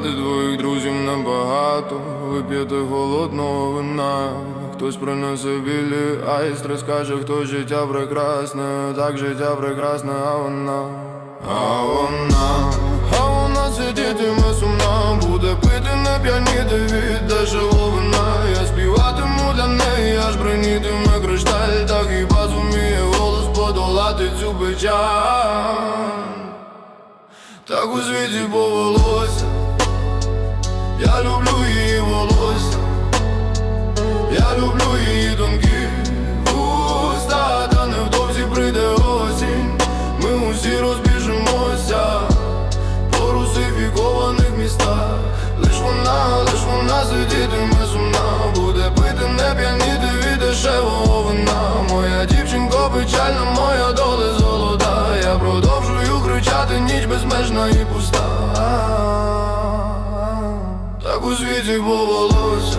сказати твоїх друзів набагато. Вип'єте холодного вина. Хтось принесе білі айстри Скаже, хто життя прекрасне. Так життя прекрасне, а вона А вона. А вона сидітиме сумна Буде пити, не п'яніти від дешевого вина Я співатиму для неї, аж бринітиме кришталь. Та хіба зуміє голос подолати цю печаль так у світі повелося Я люблю її волосся. Я люблю її тонкі вуста Та невдовзі прийде осінь. Ми усі розбіжимося По русифікованих містах. Лиш вона, лиш вона сидітиме сумна. Буде пити, не п'яніти від дешевого вина. Моя дівчинко печальна, моя безмежна і пуста Так у світі повелося